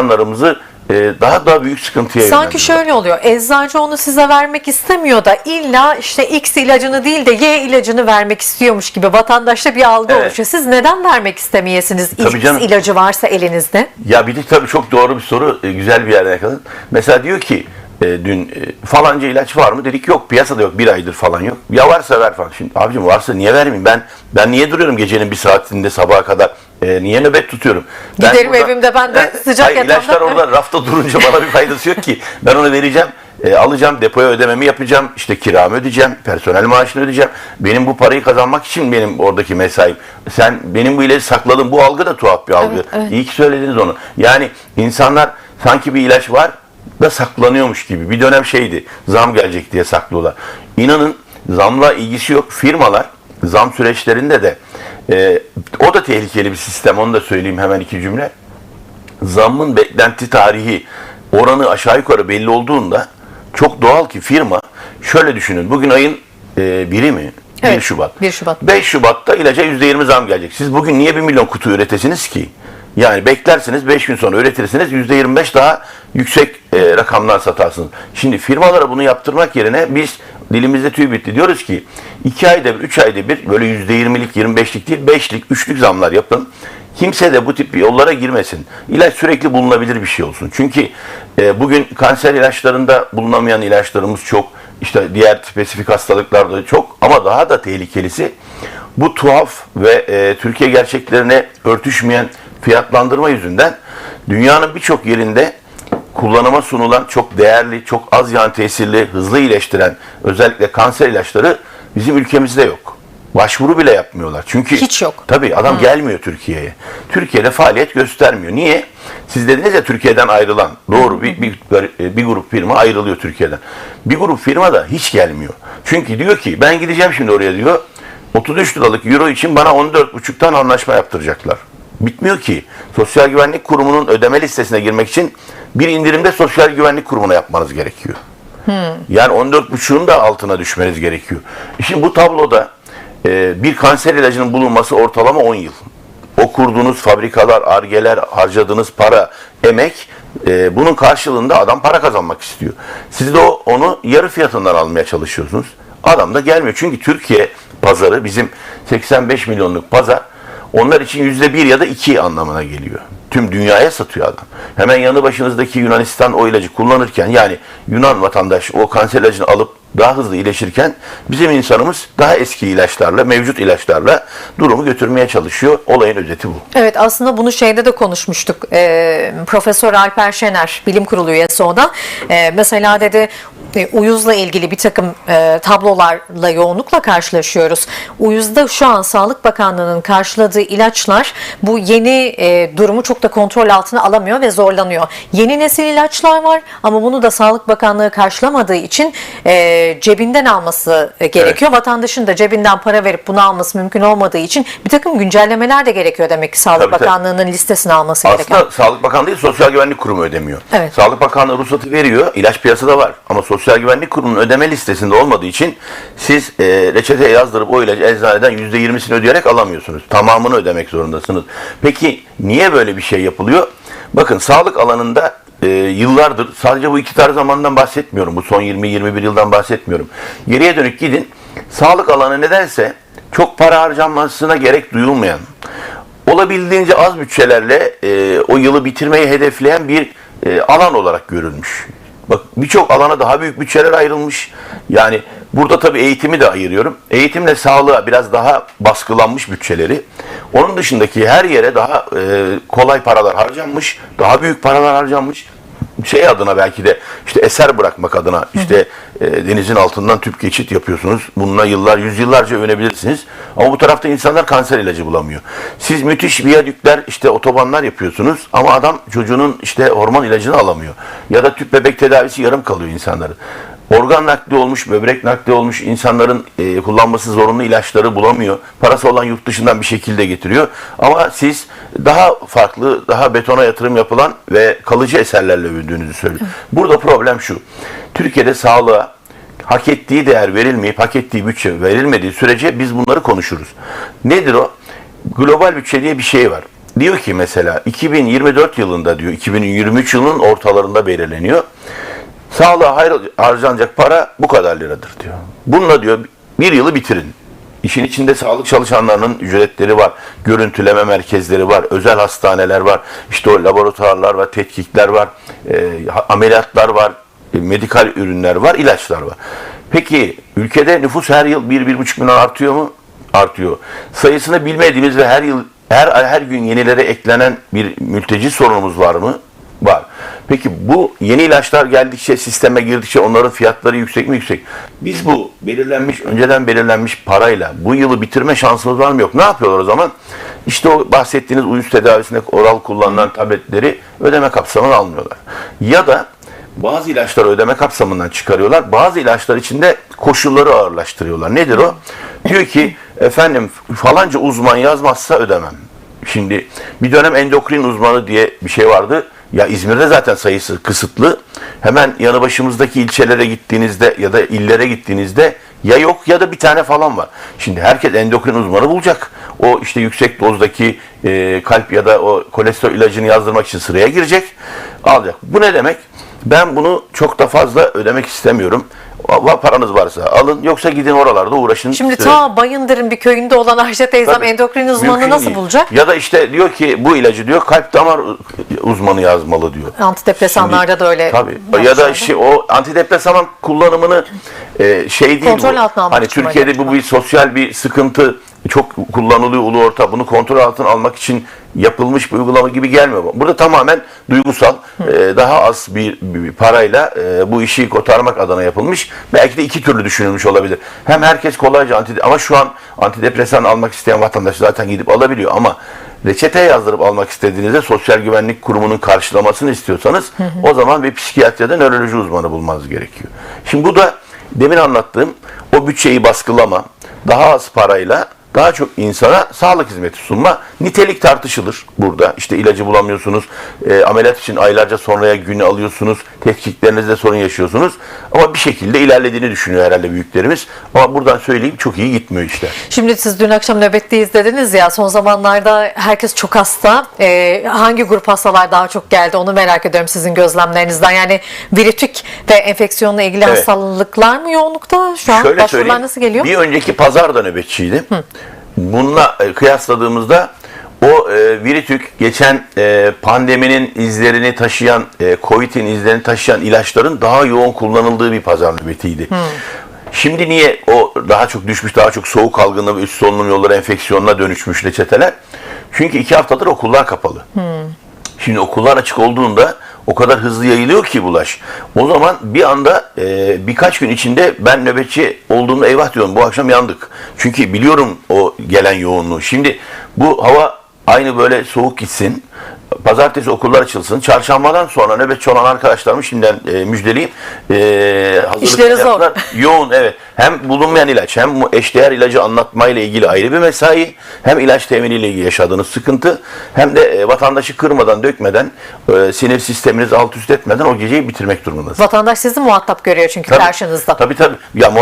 insanlarımızı e, daha daha büyük sıkıntıya Sanki şöyle oluyor. Eczacı onu size vermek istemiyor da illa işte X ilacını değil de Y ilacını vermek istiyormuş gibi vatandaşta bir algı Evet. oluşuyor. Siz neden vermek istemeyesiniz Tabii X canım. ilacı varsa elinizde? Ya bir de tabii çok doğru bir soru. e, Güzel bir yerden yakaladın. Mesela diyor ki e, dün e, falanca ilaç var mı? Dedik yok piyasada yok. Bir aydır falan yok. Ya varsa ver falan. Şimdi abicim varsa niye vermeyeyim? Ben ben niye duruyorum gecenin bir saatinde sabaha kadar? E, niye nöbet tutuyorum? Ben Giderim evimde, ben de sıcak hayır, ilaçlar yatağımda- orada rafta durunca bana bir faydası yok ki. Ben onu vereceğim. e, alacağım, depoya ödememi yapacağım, işte kiramı ödeyeceğim, personel maaşını ödeyeceğim. Benim bu parayı kazanmak için benim oradaki mesaim. Sen benim bu ilacı sakladın. Bu algı da tuhaf bir algı. Evet, evet. İyi ki söylediniz onu. Yani insanlar sanki bir ilaç var da saklanıyormuş gibi. Bir dönem şeydi. Zam gelecek diye saklıyorlar. İnanın zamla ilgisi yok. Firmalar zam süreçlerinde de e, o da tehlikeli bir sistem. Onu da söyleyeyim hemen iki cümle. Zammın beklenti tarihi oranı aşağı yukarı belli olduğunda çok doğal ki firma şöyle düşünün. Bugün ayın e, biri mi? 1 Evet, Şubat. 1 Şubat. 5 Şubat'ta ilaca %20 zam gelecek. Siz bugün niye 1 milyon kutu üretesiniz ki? Yani beklersiniz 5 gün sonra üretirsiniz %25 daha yüksek e, rakamlar satarsınız. Şimdi firmalara bunu yaptırmak yerine biz dilimizde tüy bitti diyoruz ki 2 ayda bir 3 ayda bir böyle %20'lik 25'lik değil 5'lik 3'lük zamlar yapın. Kimse de bu tip yollara girmesin. İlaç sürekli bulunabilir bir şey olsun. Çünkü e, bugün kanser ilaçlarında bulunamayan ilaçlarımız çok. İşte diğer spesifik hastalıklarda çok ama daha da tehlikelisi bu tuhaf ve e, Türkiye gerçeklerine örtüşmeyen fiyatlandırma yüzünden dünyanın birçok yerinde kullanıma sunulan çok değerli, çok az yan tesirli, hızlı iyileştiren özellikle kanser ilaçları bizim ülkemizde yok. Başvuru bile yapmıyorlar. Çünkü Hiç yok. Tabii adam gelmiyor Türkiye'ye. Türkiye'de faaliyet göstermiyor. Niye? Siz dediniz ya Türkiye'den ayrılan. Doğru bir, bir, bir grup firma ayrılıyor Türkiye'den. Bir grup firma da hiç gelmiyor. Çünkü diyor ki ben gideceğim şimdi oraya diyor. 33 liralık euro için bana 14,5'tan anlaşma yaptıracaklar. Bitmiyor ki. Sosyal Güvenlik Kurumu'nun ödeme listesine girmek için bir indirimde Sosyal Güvenlik Kurumu'na yapmanız gerekiyor. Yani 14,5'un da altına düşmeniz gerekiyor. Şimdi bu tabloda e, bir kanser ilacının bulunması ortalama 10 yıl. O kurduğunuz fabrikalar, argeler, harcadığınız para, emek e, bunun karşılığında adam para kazanmak istiyor. Siz de o, onu yarı fiyatından almaya çalışıyorsunuz. Adam da gelmiyor. Çünkü Türkiye pazarı bizim 85 milyonluk pazar onlar için yüzde bir ya da iki anlamına geliyor. Tüm dünyaya satıyor adam. Hemen yanı başınızdaki Yunanistan o ilacı kullanırken yani Yunan vatandaş o kanser ilacını alıp daha hızlı iyileşirken bizim insanımız daha eski ilaçlarla, mevcut ilaçlarla durumu götürmeye çalışıyor. Olayın özeti bu. Evet aslında bunu şeyde de konuşmuştuk. Ee, Profesör Alper Şener bilim kurulu üyesi o da. Ee, mesela dedi e, uyuzla ilgili bir takım e, tablolarla yoğunlukla karşılaşıyoruz. Uyuzda şu an Sağlık Bakanlığı'nın karşıladığı ilaçlar bu yeni e, durumu çok da kontrol altına alamıyor ve zorlanıyor. Yeni nesil ilaçlar var ama bunu da Sağlık Bakanlığı karşılamadığı için e, cebinden alması e, gerekiyor. Vatandaşın da cebinden para verip bunu alması mümkün olmadığı için bir takım güncellemeler de gerekiyor demek ki Sağlık Tabii, tabii. Bakanlığı'nın listesine alması Aslında gerekiyor. Sağlık Bakanlığı değil, Sosyal Güvenlik Kurumu ödemiyor. Evet. Sağlık Bakanlığı ruhsatı veriyor, ilaç piyasada var. Ama Sosyal Güvenlik Kurumu'nun ödeme listesinde olmadığı için siz e, reçete yazdırıp o ilacı eczaneden %20'sini ödeyerek alamıyorsunuz. Tamamını ödemek zorundasınız. Peki niye böyle bir şey yapılıyor? Bakın sağlık alanında e, yıllardır sadece bu iktidar zamandan bahsetmiyorum. Bu son 20-21 yıldan bahsetmiyorum. Geriye dönük gidin. Sağlık alanı nedense çok para harcanmasına gerek duyulmayan, olabildiğince az bütçelerle e, o yılı bitirmeyi hedefleyen bir e, alan olarak görülmüş. Bak birçok alana daha büyük bütçeler ayrılmış. Yani burada tabii eğitimi de ayırıyorum. Eğitimle sağlığa biraz daha baskılanmış bütçeleri. Onun dışındaki her yere daha e, kolay paralar harcanmış, daha büyük paralar harcanmış şey adına belki de işte eser bırakmak adına işte e, denizin altından tüp geçit yapıyorsunuz. Bununla yıllar, yüzyıllarca övenebilirsiniz. Ama bu tarafta insanlar kanser ilacı bulamıyor. Siz müthiş viyadükler, işte otobanlar yapıyorsunuz ama adam çocuğunun işte hormon ilacını alamıyor. Ya da tüp bebek tedavisi yarım kalıyor insanların. Organ nakli olmuş, böbrek nakli olmuş insanların e, kullanması zorunlu ilaçları bulamıyor. Parası olan yurt dışından bir şekilde getiriyor. Ama siz daha farklı, daha betona yatırım yapılan ve kalıcı eserlerle övüldüğünüzü söylüyor. Burada problem şu. Türkiye'de sağlığa hak ettiği değer verilmeyip hak ettiği bütçe verilmediği sürece biz bunları konuşuruz. Nedir o? Global bütçe diye bir şey var. diyor ki mesela 2024 yılında diyor 2023 yılının ortalarında belirleniyor. Sağlığa hayır harcanacak para bu kadar liradır diyor. Bununla diyor bir yılı bitirin. İşin içinde sağlık çalışanlarının ücretleri var, görüntüleme merkezleri var, özel hastaneler var, işte o laboratuvarlar var, tetkikler var, e, ameliyatlar var, e, medikal ürünler var, ilaçlar var. Peki ülkede nüfus her yıl 1-1,5 milyon artıyor mu? Artıyor. Sayısını bilmediğimiz ve her yıl her her gün yenilere eklenen bir mülteci sorunumuz var mı? Var. Peki bu yeni ilaçlar geldikçe, sisteme girdikçe onların fiyatları yüksek mi? Yüksek. Biz bu belirlenmiş, önceden belirlenmiş parayla bu yılı bitirme şansımız var mı? Yok. Ne yapıyorlar o zaman? İşte o bahsettiğiniz uyuz tedavisinde oral kullanılan tabletleri ödeme kapsamına almıyorlar. Ya da bazı ilaçları ödeme kapsamından çıkarıyorlar. Bazı ilaçlar içinde koşulları ağırlaştırıyorlar. Nedir o? Diyor ki efendim falanca uzman yazmazsa ödemem. Şimdi bir dönem endokrin uzmanı diye bir şey vardı. Ya İzmir'de zaten sayısı kısıtlı. Hemen yanı başımızdaki ilçelere gittiğinizde ya da illere gittiğinizde ya yok ya da bir tane falan var. Şimdi herkes endokrin uzmanı bulacak. O işte yüksek dozdaki e, kalp ya da o kolesterol ilacını yazdırmak için sıraya girecek. Alacak. Bu ne demek? Ben bunu çok da fazla ödemek istemiyorum. Va- Paranız varsa alın yoksa gidin oralarda uğraşın. Şimdi ta Bayındır'ın bir köyünde olan Ayşe teyzem Tabii. endokrin uzmanı Mümkün nasıl değil. bulacak? Ya da işte diyor ki bu ilacı diyor kalp damar uzmanı yazmalı diyor. Antidepresanlarda da öyle. Tabii. Ya da işte o antidepresan kullanımını e, şey değil Kontrol bu. altına almak Hani Türkiye'de bu bir sosyal bir sıkıntı çok kullanılıyor ulu orta. Bunu kontrol altına almak için yapılmış bir uygulama gibi gelmiyor. bu. Burada tamamen duygusal, e, daha az bir, bir- bir parayla e, bu işi kotarmak adına yapılmış. Belki de iki türlü düşünülmüş olabilir. Hem herkes kolayca anti ama şu an antidepresan almak isteyen vatandaş zaten gidip alabiliyor ama reçete yazdırıp almak istediğinizde Sosyal Güvenlik Kurumu'nun karşılamasını istiyorsanız o zaman bir psikiyatri ya da nöroloji uzmanı bulmanız gerekiyor. Şimdi bu da demin anlattığım o bütçeyi baskılama, daha az parayla daha çok insana sağlık hizmeti sunma. Nitelik tartışılır burada. İşte ilacı bulamıyorsunuz. e, ameliyat için aylarca sonraya günü alıyorsunuz. Tetkiklerinizde sorun yaşıyorsunuz. Ama bir şekilde ilerlediğini düşünüyor herhalde büyüklerimiz. Ama buradan söyleyeyim çok iyi gitmiyor işler. Şimdi siz dün akşam nöbetteyiz dediniz ya son zamanlarda herkes çok hasta. Ee, hangi grup hastalar daha çok geldi onu merak ediyorum sizin gözlemlerinizden. Yani virütik ve enfeksiyonla ilgili Evet. hastalıklar mı yoğunlukta? Şu an Şöyle başvurular nasıl geliyor? Bir önceki pazar da nöbetçiydim. Bununla e, kıyasladığımızda o e, Viritük geçen e, pandeminin izlerini taşıyan, e, Covid'in izlerini taşıyan ilaçların daha yoğun kullanıldığı bir pazar nöbetiydi. Şimdi niye o daha çok düşmüş, daha çok soğuk algınlığı ve üst solunum yolları enfeksiyonuna dönüşmüş reçeteler? Çünkü iki haftadır okullar kapalı. Şimdi okullar açık olduğunda o kadar hızlı yayılıyor ki bulaş. O zaman bir anda e, birkaç gün içinde ben nöbetçi olduğumda eyvah diyorum bu akşam yandık. Çünkü biliyorum o gelen yoğunluğu. Şimdi bu hava aynı böyle soğuk gitsin. Pazartesi okullar açılsın. Çarşambadan sonra nöbetçi olan arkadaşlarımı şimdiden e, müjdeleyeyim. E, hazırlık İşleri zor. Yoğun evet. Hem bulunmayan ilaç hem eşdeğer ilacı anlatmayla ilgili ayrı bir mesai. Hem ilaç teminiyle ilgili yaşadığınız sıkıntı. Hem de e, vatandaşı kırmadan dökmeden e, sinir sisteminizi alt üst etmeden o geceyi bitirmek durumundasınız. Vatandaş sizi muhatap görüyor çünkü Tabii. karşınızda. Tabii tabii. Ya